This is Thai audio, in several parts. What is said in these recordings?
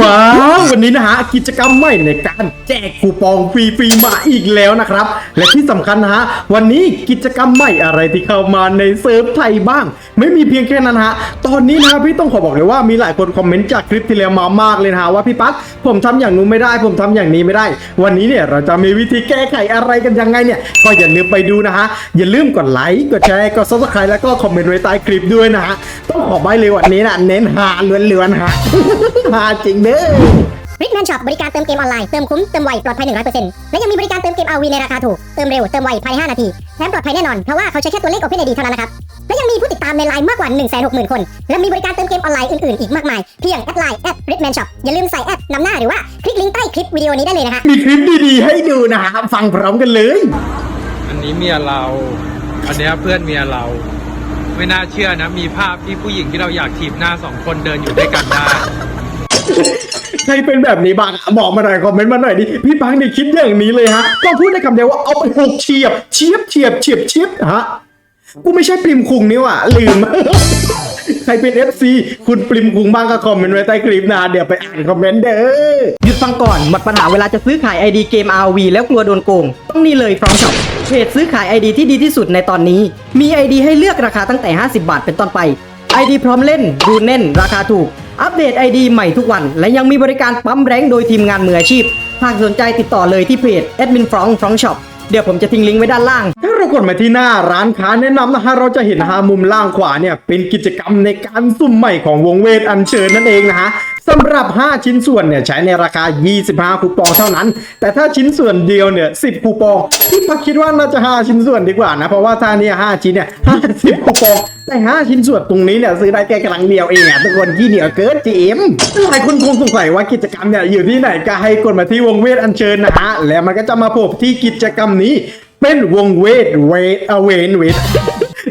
ว้าววันนี้นะฮะกิจกรรมใหม่ในการแจกคูปองฟรีๆมาอีกแล้วนะครับ และที่สำคัญนะฮะวันนี้กิจกรรมใหม่อะไรที่เข้ามาในเซิร์ฟไทยบ้าง ไม่มีเพียงแค่นั้นฮะตอนนี้นะพี่ต้องขอบอกเลยว่ามีหลายคนคอมเมนต์จากคลิปที่แล้วมามากเลยนะฮะว่าพี่ปั๊กผมทำอย่างนู้นไม่ได้ ผมทำอย่างนี้ไม่ได้ วันนี้เนี่ยเราจะมีวิธีแก้ไขอะไรกันยังไงเนี่ยก็อย่าลืมไปดูนะฮะอย่าลืมกดไลค์กดแชร์กดซับสไครต์แล้วก็คอมเมนต์ไว้ใต้คลิปด้วยนะฮะต้องขอใบเลยวันนี้นะเน้นหาล้วนๆฮะหาจริงเด้อริกแมนช็อปบริการเติมเกมออนไลน์ เติมคุ้ม เติมไว ปลอดภัย 100%และยังมีบริการเติมเกม RV ในราคาถูก เติมเร็ว เติมไวภายใน 5 นาที แถมปลอดภัยแน่นอน เพราะว่าเขาใช้แค่ตัวเลข Open ID เท่านั้นนะครับ และยังมีผู้ติดตามในไลน์มากกว่า 160,000 คน และมีบริการเติมเกมออนไลน์อื่น ๆ อีกมากมาย เพียงแอดไลน์แอดริกแมนช็อปอย่าลืมใส่แอดนำหน้าหรือว่าคลิกลิงก์ใต้คลิปวิดีโอนี้ได้เลยนะฮะมีคลิปดีๆให้ดูนะฮะฟังพร้อมกันเลย อันนี้เมียเรา อันเนี้ยเพื่อนเมียเรา ไม่น่าเชื่อนะ มีภาพที่ผู้หญิงที่เราอยากถีบหน้าสองคนเดินอยู่ด้วยกันได้ ใครเป็นแบบนี้บ้างอะบอกมาหน่อยคอมเมนต์มาหน่อยดิพี่ปังนี่คิดอย่างนี้เลยฮะก็พูดได้คำเดียวว่าเอาไปหกเฉียบเฉียบเฉียบเฉียบเฉียบฮะกูไม่ใช่ปริมคุงนี่ว่ะลืม ใครเป็น FC คุณปริมคุงบ้างก็คอมเมนต์ไว้ใต้คลิปนะเดี๋ยวไปอ่านคอมเมนต์เด้อหยุดฟังก่อนหมดปัญหาเวลาจะซื้อขาย ID เกม RV แล้วกลัวโดนโกง ต้องนี่เลย From Shop เพจซื้อขาย ID ที่ดีที่สุดในตอนนี้ มี ID ให้เลือกราคาตั้งแต่ 50 บาทเป็นต้นไป ID พร้อมเล่นดูแน่น ราคาถูก อัปเดต ID ใหม่ทุกวัน และยังมีบริการปั๊มแรงโดยทีมงานมืออาชีพ หากสนใจติดต่อเลยที่เพจ Admin From From Shop เดี๋ยวผมจะทิ้งลิงก์ไว้ด้านล่าง ถ้าเรากดมาที่หน้าร้านค้าแนะนำนะฮะเราจะเห็นฮามุมล่างขวาเนี่ยเป็นกิจกรรมในการสุ่มใหม่ของวงเวทอันเชิญนั่นเองนะฮะ สำหรับ 5 ชิ้นส่วนเนี่ยใช้ในราคา 25 คูปองเท่านั้น แต่ถ้าชิ้นส่วนเดียวเนี่ย 10 คูปองพี่พักคิดว่าน่าจะ 5 ชิ้นส่วนดีกว่านะ เพราะว่าถ้าเนี่ย 5 ชิ้นเนี่ย50 คูปอง แต่ 5 ชิ้นส่วนตรงนี้เนี่ยซื้อได้แค่ครั้งเดียวเองอะทุกคนขี้เหนียวเกินจีมหลายคนคงสงสัยว่ากิจกรรมเนี่ยอยู่ที่ไหนก็ให้กดมาที่วงเวทอัญเชิญนะฮะ แล้วมันก็จะมาพบที่กิจกรรมนี้เป็นวงเวทเวทเอเวนเวท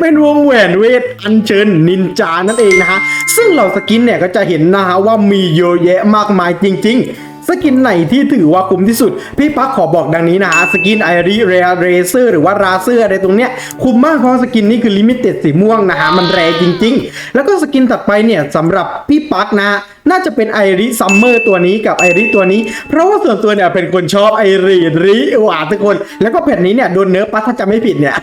เป็นวงแหวนเวทอัญเชิญนินจานั่นเองนะฮะ ซึ่งเหล่าสกินเนี่ยก็จะเห็นนะฮะว่ามีเยอะแยะมากมายจริง ๆสกินไหนที่ถือว่าคุ้มที่สุด พี่ปักขอบอกดังนี้นะฮะสกินไอรีเรเรเซอร์หรือว่าราเซอร์อะไรตรงเนี้ยคุ้มมากเพราะสกินนี้คือลิมิเต็ดสีม่วงนะฮะมันแรงจริง ๆ แล้วก็สกินถัดไปเนี่ยสำหรับพี่ปักนะน่าจะเป็นไอริซัมเมอร์ตัวนี้กับไอริตัวนี้ เพราะว่าส่วนตัวเนี่ยเป็นคนชอบไอริริหวานทุกคน แล้วก็แผ่นนี้เนี่ยโดนเนื้อปักถ้าจะไม่ผิดเนี่ย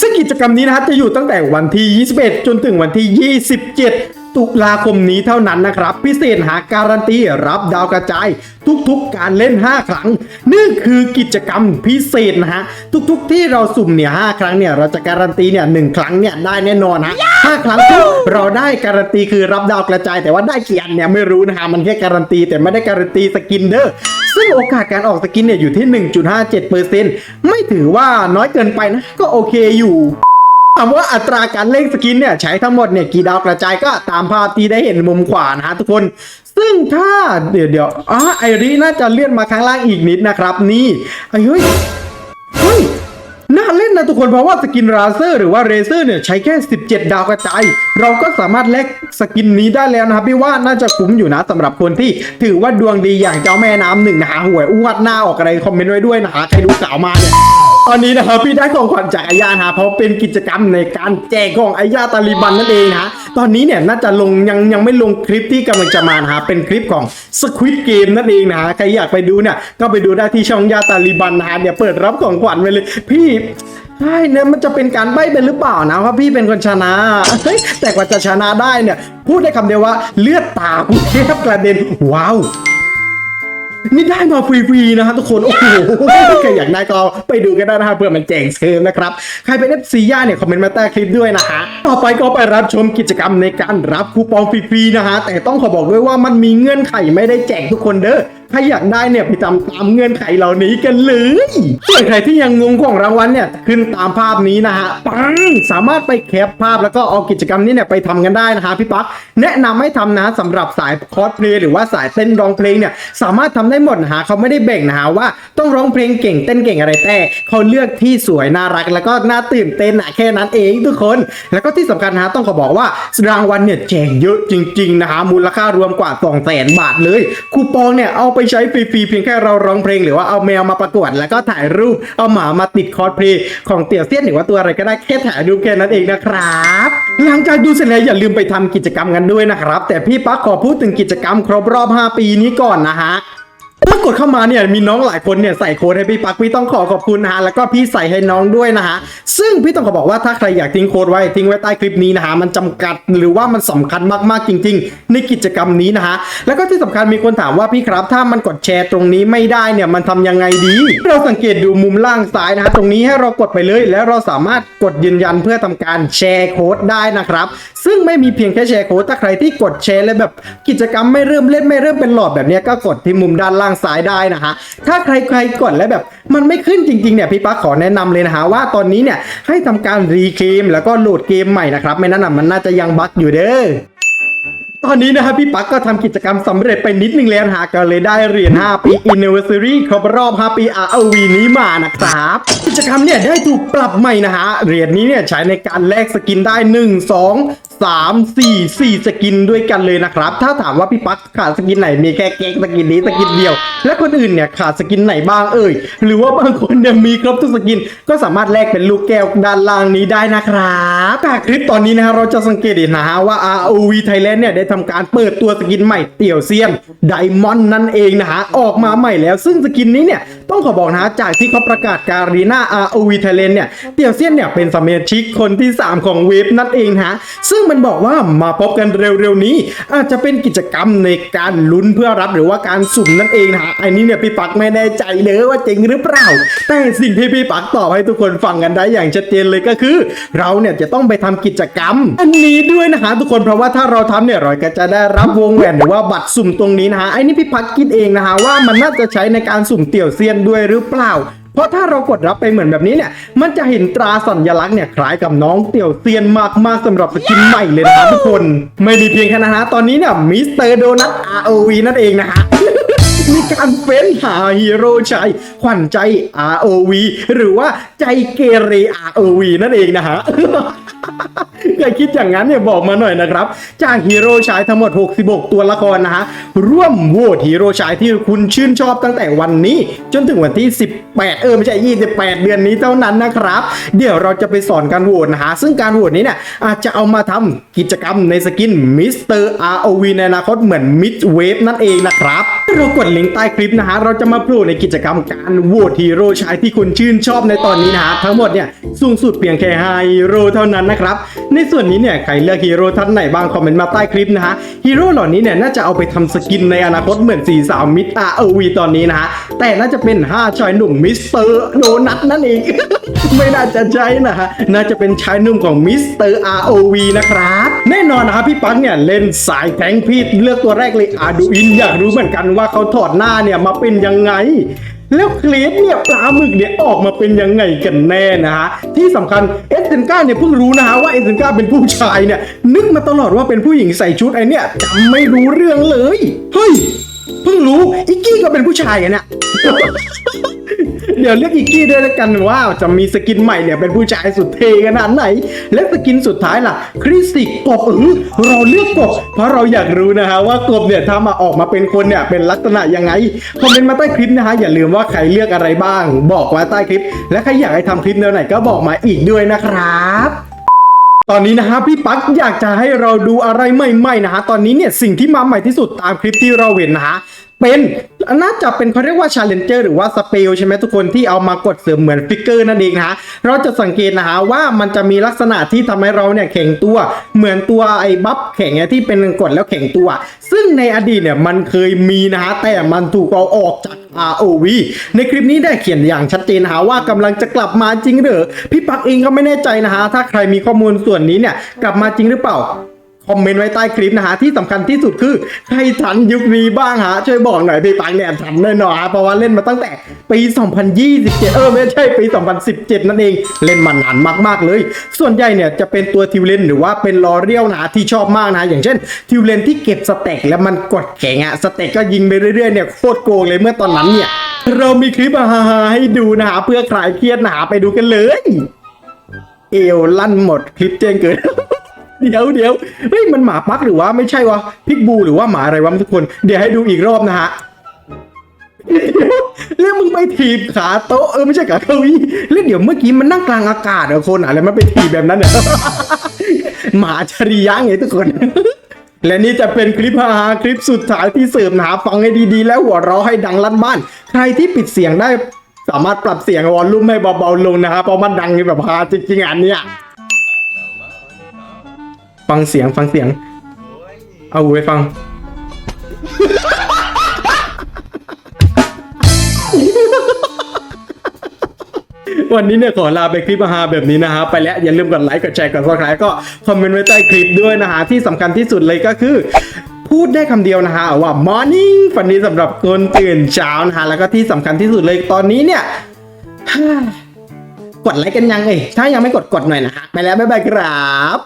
ซึ่งกิจกรรมนี้นะฮะจะอยู่ตั้งแต่วันที่ 21 จนถึงวันที่ 27 ตุลาคมนี้เท่านั้นนะครับ พิเศษหาการันตีรับดาวกระจาย ทุกๆการเล่น 5 ครั้งนี่คือกิจกรรมพิเศษนะฮะทุกๆ ที่เราสุ่มเนี่ย5ครั้งเนี่ยเราจะการันตีเนี่ยหนึ่งครั้งเนี่ยได้แน่นอนนะห้าครั้งปุ๊บเราได้การันตีคือรับดาวกระจาย แต่ว่าได้กี่อันเนี่ยไม่รู้นะฮะมันแค่การันตีแต่ไม่ได้การันตีสกินเด้อ โอกาสการออกสกินเนี่ยอยู่ที่ 1.57%ไม่ถือว่าน้อยเกินไปนะ ก็โอเคอยู่ถามว่าอัตราการเล่นสกินเนี่ยใช้ทั้งหมดเนี่ยกี่ดาวกระจายก็ตามภาพที่ได้เห็นมุมขวานะฮะทุกคน ซึ่งถ้าเดี๋ยวเดี๋ยวอ๋อไอรีน่าจะเลื่อนมาข้างล่างอีกนิดนะครับ นี่เฮ้ย นะทุกคนเพราะว่าสกินราเซอร์หรือว่าเรเซอร์เนี่ยใช้แค่ 17 ดาวกระจาย เราก็สามารถแลกสกินนี้ได้แล้วนะครับพี่ว่าน่าจะคุ้มอยู่นะสำหรับคนที่ถือว่าดวงดีอย่างเจ้าแม่น้ำหนึ่งนะฮะหวยอ้วดหน้าออกอะไรคอมเมนต์ไว้ด้วยนะฮะใครรู้สาวมาเนี่ยตอนนี้นะครับพี่ได้ของขวัญจากอายาฮะเพราะเป็นกิจกรรมในการแจกของอายาตาลีบันนั่นเองนะ ตอนนี้เนี่ยน่าจะลงยังยังไม่ลงคลิปที่กำลังจะมานะฮะเป็นคลิปของ Squid Game นั่นเองนะฮะใครอยากไปดูเนี่ยก็ไปดูได้ที่ช่องยาตาลีบันนะฮะเดี๋ยวเปิดรับของขวัญไปเลย พี่ใช่เนี่ยมันจะเป็นการใบ้เป็นหรือเปล่านะว่าพี่เป็นคนชนะเฮ้ยแต่กว่าจะชนะได้เนี่ย พูดได้คำเดียวว่าเลือดตากูแทบกระเด็นว้าว นี่ได้มาฟรีๆนะครับทุกคน โอ้โหใครอยากได้ก็ไปดูกันได้นะฮะเพื่อมันแจงเชิมนะครับ ใครเป็น FC ย่าเนี่ย คอมเมนต์มาใต้คลิปด้วยนะฮะ ต่อไปก็ไปรับชมกิจกรรมในการรับคูปองฟรีๆนะฮะ แต่ต้องขอบอกด้วยว่ามันมีเงื่อนไขไม่ได้แจกทุกคนเด้อใครอยากได้เนี่ยไปตามตามเงื่อนไขเหล่านี้กันเลยส่วนใครที่ยังงงของรางวัลเนี่ยขึ้นตามภาพนี้นะฮะปังสามารถไปแคปภาพแล้วก็เอากิจกรรมนี้เนี่ยไปทำกันได้นะฮะพี่ปั๊กแนะนำให้ทำนะสำหรับสายคอสเพลย์หรือว่าสายเต้นร้องเพลงเนี่ยสามารถทำได้หมดนะฮะเขาไม่ได้แบ่งนะฮะว่าต้องร้องเพลงเก่งเต้นเก่งอะไรแต่เขาเลือกที่สวยน่ารัก แล้วก็น่าตื่นเต้นอะแค่นั้นเองทุกคน แล้วก็ที่สำคัญนะฮะต้องขอบอกว่ารางวัลเนี่ยแจกเยอะจริง ๆ นะฮะมูลค่ารวมกว่า2 0 0 0 0 0บาทเลยคูปองเนี่ยเอาไปใช้ฟรีๆเพียงแค่เราร้องเพลงหรือว่าเอาแมวมาประกวด แล้วก็ถ่ายรูปเอาหมามาติดคอสเพลย์ของเตี่ยวเซียนหรือว่าตัวอะไรก็ได้แค่ถ่ายรูปแค่นั้นเองนะครับ หลังจากดูเสร็จแล้วอย่าลืมไปทำกิจกรรมกันด้วยนะครับ แต่พี่ปั๊กขอพูดถึงกิจกรรมครบรอบ 5 ปีนี้ก่อนนะฮะ ถ้ากดเข้ามาเนี่ยมีน้องหลายคนเนี่ยใส่โค้ดให้พี่ปักพี่ต้องขอขอบคุณนะฮะแล้วก็พี่ใส่ให้น้องด้วยนะฮะซึ่งพี่ต้องขอบอกว่าถ้าใครอยากทิ้งโค้ดไว้ทิ้งไว้ใต้คลิปนี้นะฮะมันจำกัดหรือว่ามันสำคัญมากๆจริง ๆ ในกิจกรรมนี้นะฮะแล้วก็ที่สำคัญมีคนถามว่าพี่ครับ ถ้ามันกดแชร์ตรงนี้ไม่ได้เนี่ยมันทำยังไงดี เราสังเกตดูมุมล่างซ้ายนะฮะตรงนี้ให้เรากดไปเลย แล้วเราสามารถกดยืนยันเพื่อทำการแชร์โค้ดได้นะครับ ซึ่งไม่มีเพียงแค่แชร์โค้ดถ้าใครที่กดแชร์แล้วแบบกิจกรรมไม่เริ่มเล่นไม่เริ่มเป็นหลอดแบบนี้ก็กดที่มุมด้านล่างซ้ายได้นะฮะถ้าใครใครกดแล้วแบบ มันไม่ขึ้นจริงๆเนี่ยพี่ปั๊กขอแนะนำเลยนะฮะว่าตอนนี้เนี่ยให้ทำการรีเกมแล้วก็โหลดเกมใหม่นะครับไม่นั้นน่ะมันน่าจะยังบั๊กอยู่เด้อตอนนี้นะครับพี่ปั๊กก็ทำกิจกรรมสำเร็จไปนิดนึงแล้วนะฮะก็เลยได้เหรียญ5ปี anniversary ครบรอบ 5 ปี ROV นี้มานะครับ กิจกรรมเนี่ยได้ถูกปรับใหม่นะฮะเหรียญนี้เนี่ยใช้ในการแลกสกินได้ 1 2 3 4 4 สกินด้วยกันเลยนะครับ ถ้าถามว่าพี่ปั๊กขาดสกินไหนมีแค่เก๊กสกินนี้สกินเดียว และคนอื่นเนี่ยขาดสกินไหนบ้างเอ่ย หรือว่าบางคนเนี่ยมีครบทุกสกิน ก็สามารถแลกเป็นลูกแก้วด้านล่างนี้ได้นะครับจากคลิปตอนนี้นะฮะเราจะสังเกตเห็นนะฮะว่า ROV Thailand เนี่ยได้ทำการเปิดตัวสกินใหม่เตี่ยวเซียนไดมอนด์นั่นเองนะฮะออกมาใหม่แล้ว ซึ่งสกินนี้เนี่ยต้องขอบอกนะฮะจากที่เขาประกาศการีนา ROV Thailand เนี่ยเตี่ยวเซียนเนี่ยเป็นสมาชิกคนที่ 3 ของเวฟนั่นเองนะฮะซึ่งมันบอกว่ามาพบกันเร็วๆนี้ อาจจะเป็นกิจกรรมในการลุ้นเพื่อรับหรือว่าการสุ่มนั่นเองนะฮะอันนี้เนี่ยพี่ปักไม่แน่ใจเลยว่าจริงหรือเปล่า แต่สิ่งที่พี่ปักตอบให้ทุกคนฟังกันได้อย่างชัดเจนเลยก็คือ เราเนี่ยจะต้องไปทำกิจกรรม อันนี้ด้วยนะฮะทุกคนเพราะว่าถ้าเราทำเนี่ยเราก็จะได้รับวงแหวนหรือว่าบัตรสุ่มตรงนี้นะฮะไอ้นี่พี่พักคิดเองนะฮะว่ามันน่าจะใช้ในการสุ่มเตี่ยวเซียนด้วยหรือเปล่า เพราะถ้าเรากดรับไปเหมือนแบบนี้เนี่ย มันจะเห็นตราสัญลักษณ์เนี่ยคล้ายกับน้องเตี่ยวเซียนมากๆสำหรับสกินใหม่เลยนะครับทุกคน ไม่มีเพียงแค่นั้นนะฮะ ตอนนี้เนี่ยมิสเตอร์โดนัท ROV นั่นเองนะฮะมีการเฟ้นหาฮีโร่ชายขวัญใจ ROV หรือว่าใจเกเร ROV นั่นเองนะฮะ ใครคิดอย่างนั้นเนี่ยบอกมาหน่อยนะครับ จากฮีโร่ชายทั้งหมด 66 ตัวละครนะฮะ ร่วมโหวตฮีโร่ชายที่คุณชื่นชอบตั้งแต่วันนี้ จนถึงวันที่ 18 เออ ไม่ใช่ 28 เดือนนี้เท่านั้นนะครับ เดี๋ยวเราจะไปสอนการโหวตนะฮะ ซึ่งการโหวตนี้เนี่ยอาจจะเอามาทำกิจกรรมในสกินมิสเตอร์ ROV ในอนาคตเหมือนมิดเวฟนั่นเองนะครับเรากดลิงก์ใต้คลิปนะฮะ เราจะมาโผล่ในกิจกรรมการโหวตฮีโร่ชายที่คุณชื่นชอบในตอนนี้นะฮะทั้งหมดเนี่ยสูงสุดเพียงแค่5ฮีโร่เท่านั้นนะครับ ในส่วนนี้เนี่ยใครเลือกฮีโร่ท่านไหนบ้างคอมเมนต์มาใต้คลิปนะฮะฮีโร่เหล่านี้เนี่ยน่าจะเอาไปทำสกินในอนาคตเหมือน4สาวมิด ROV ตอนนี้นะฮะแต่น่าจะเป็น 5ชายหนุ่มมิสเตอร์โดนัทนั่นเองไม่น่าจะใช่นะฮะน่าจะเป็นชายหนุ่มของมิสเตอร์ ROV นะครับแน่นอนนะครับพี่ปังเนี่ยเล่นสายแทงพี่เลือกตัวแรกเลยอาดูอินอยากรู้เหมือนกันว่าเขาถอดหน้าเนี่ยมาเป็นยังไง แล้วเคลสเนี่ยปลาหมึกเนี่ยออกมาเป็นยังไงกันแน่นะฮะที่สำคัญเอสเซนกาเนี่ยเพิ่งรู้นะฮะว่าเอสเซนกาเป็นผู้ชายเนี่ยนึกมาตลอดว่าเป็นผู้หญิงใส่ชุดไอเนี่ยจำไม่รู้เรื่องเลย เฮ้ย เพิ่งรู้อิกกี้ก็เป็นผู้ชายอะเนี่ย เดี๋ยวเรียกอีกกี้ด้วยแล้วกันว่าจะมีสกินใหม่เนี่ยเป็นผู้ชายสุดเท่ขนาดไหน และสกินสุดท้ายล่ะ คริสติกกบเออเราเลือกกบ เพราะเราอยากรู้นะฮะว่ากบเนี่ยถ้ามาออกมาเป็นคนเนี่ยเป็นลักษณะยังไงคอมเมนต์มาใต้คลิปนะฮะอย่าลืมว่าใครเลือกอะไรบ้าง บอกไว้ใต้คลิป และใครอยากให้ทำคลิปแนวไหนก็บอกมาอีกด้วยนะครับตอนนี้นะฮะพี่ปั๊กอยากจะให้เราดูอะไรใหม่ๆนะฮะตอนนี้เนี่ยสิ่งที่มาใหม่ที่สุดตามคลิปที่เราเห็นนะฮะ เป็นน่าจะเป็นเขาเรียกว่าชาเลนเจอร์หรือว่าสเปลใช่ไหมทุกคนที่เอามากดเสริมเหมือนฟิกเกอร์นั่นเองนะเราจะสังเกตนะฮะว่ามันจะมีลักษณะที่ทำให้เราเนี่ยแข็งตัวเหมือนตัวไอ้บัฟแข็งเนี่ยที่เป็นกดแล้วแข็งตัว ซึ่งในอดีตเนี่ยมันเคยมีนะฮะแต่มันถูกเอาออกจาก ROV ในคลิปนี้ได้เขียนอย่างชัดเจนนะฮะว่ากำลังจะกลับมาจริงหรือพี่ปักเองก็ไม่แน่ใจนะฮะถ้าใครมีข้อมูลส่วนนี้เนี่ยกลับมาจริงหรือเปล่า คอมเมนต์ไว้ใต้คลิปนะฮะที่สำคัญที่สุดคือใครทันยุคนี้บ้างฮะช่วยบอกหน่อยพี่ปังเนี่ยทันแน่นอนฮะเพราะว่าเล่นมาตั้งแต่ปี 2027 เออไม่ใช่ปี 2017 นั่นเองเล่นมานานมากๆเลย ส่วนใหญ่เนี่ยจะเป็นตัวทิวเลนหรือว่าเป็นลอเรียลนะที่ชอบมากนะอย่างเช่น ทิวเลนที่เก็บสเต็กแล้วมันกดแข็งอะสเต็กก็ยิงไปเรื่อยๆเนี่ยโคตรโกงเลยเมื่อตอนนั้นเนี่ยเรามีคลิปฮาๆให้ดูนะฮะเพื่อคลายเครียดนะฮะไปดูกันเลย เอวลั่นหมดคลิปแจ้งเกิด เดี๋ยวเดี๋ยวเฮ้ยมันหมาปักหรือว่าไม่ใช่วะพิกบูหรือว่าหมาอะไรวะทุกคน เดี๋ยวให้ดูอีกรอบนะฮะแล้วมึงไปถีบขาโต๊ะเออไม่ใช่ขาเก้าอี้แล้วเดี๋ยวเมื่อกี้มันนั่งกลางอากาศเหรอคนอะไรมันไปถีบแบบนั้นเนี่ยหมาชริยะไงทุกคน และนี่จะเป็นคลิปฮาคลิปสุดท้ายที่เสริมหาฟังให้ดีๆ แล้วหัวเราะให้ดังลั่นบ้าน ใครที่ปิดเสียงได้สามารถปรับเสียงวอลลุ่มให้เบาๆลงนะครับเพราะมันดังแบบฮาจริงๆอันเนี้ย ฟังเสียงฟังเสียง เอาหูไปฟัง วันนี้เนี่ยขอลาไปคลิปฮาแบบนี้นะฮะไปแล้วอย่าลืมกดไลค์กดแชร์กดซับสไครต์ก็คอมเมนต์ไว้ใต้คลิปด้วยนะฮะที่สำคัญที่สุดเลยก็คือ พูดได้คำเดียวนะฮะว่า morning ฝันนี้สำหรับคนตื่นเช้านะฮะแล้วก็ที่สำคัญที่สุดเลยตอนนี้เนี่ยกดไลค์กันยังเอ้ยถ้ายังไม่กดกดหน่อยนะฮะไปแล้วบ๊ายบายครับ